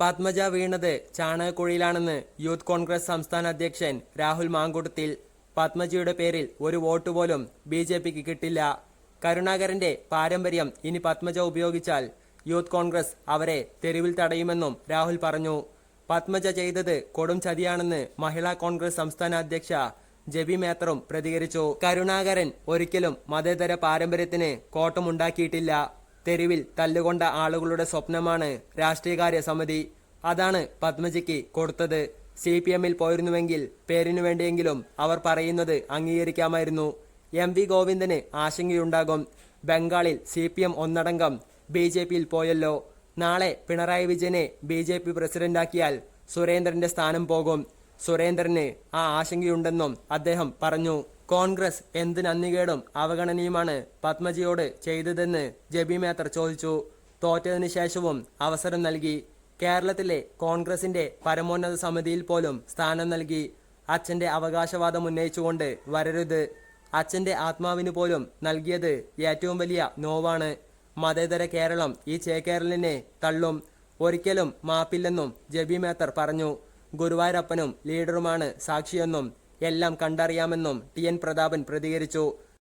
പത്മജ വീണത് ചാണകക്കുഴിയിലാണെന്ന് യൂത്ത് കോൺഗ്രസ് സംസ്ഥാന അധ്യക്ഷൻ രാഹുൽ മാങ്കുട്ടത്തിൽ. പത്മജിയുടെ പേരിൽ ഒരു വോട്ട് പോലും ബി ജെ പിക്ക് കിട്ടില്ല. കരുണാകരന്റെ പാരമ്പര്യം ഇനി പത്മജ ഉപയോഗിച്ചാൽ യൂത്ത് കോൺഗ്രസ് അവരെ തെരുവിൽ തടയുമെന്നും രാഹുൽ പറഞ്ഞു. പത്മജ ചെയ്തത് കൊടും ചതിയാണെന്ന് മഹിളാ കോൺഗ്രസ് സംസ്ഥാന അധ്യക്ഷ ജബി മേത്തറും പ്രതികരിച്ചു. കരുണാകരൻ ഒരിക്കലും മതേതര പാരമ്പര്യത്തിന് കോട്ടമുണ്ടാക്കിയിട്ടില്ല. തെരുവിൽ തല്ലുകൊണ്ട ആളുകളുടെ സ്വപ്നമാണ് രാഷ്ട്രീയകാര്യ സമിതി അതാണ് പത്മജിക്ക് കൊടുത്തത്. സി പി എമ്മിൽ പോയിരുന്നുവെങ്കിൽ പേരിനു വേണ്ടിയെങ്കിലും അവർ പറയുന്നത് അംഗീകരിക്കാമായിരുന്നു. എം വി ഗോവിന്ദന് ആശങ്കയുണ്ടാകും. ബംഗാളിൽ സി പി എം ഒന്നടങ്കം ബി ജെ പിയിൽ പോയല്ലോ. നാളെ പിണറായി വിജയനെ ബി ജെ പി പ്രസിഡന്റാക്കിയാൽ സുരേന്ദ്രന്റെ സ്ഥാനം പോകും. സുരേന്ദ്രന് ആ ആശങ്കയുണ്ടെന്നും അദ്ദേഹം പറഞ്ഞു. കോൺഗ്രസ് എന്ത് നന്ദികേടും അവഗണനയുമാണ് പത്മജിയോട് ചെയ്തതെന്ന് ജബി മേത്തർ ചോദിച്ചു. തോറ്റതിനു ശേഷവും അവസരം നൽകി. കേരളത്തിലെ കോൺഗ്രസിന്റെ പരമോന്നത സമിതിയിൽ പോലും സ്ഥാനം നൽകി. അച്ഛന്റെ അവകാശവാദം ഉന്നയിച്ചുകൊണ്ട് വരരുത്. അച്ഛന്റെ ആത്മാവിന് പോലും നൽകിയത് ഏറ്റവും വലിയ നോവാണ്. മതേതര കേരളം ഈ ചേക്കേരലിനെ തള്ളും. ഒരിക്കലും മാപ്പില്ലെന്നും ജബി മേത്തർ പറഞ്ഞു. ഗുരുവായൂരപ്പനും ലീഡറുമാണ് സാക്ഷിയെന്നും എല്ലാം കണ്ടറിയാമെന്നും ടി എൻ പ്രതാപൻ പ്രതികരിച്ചു.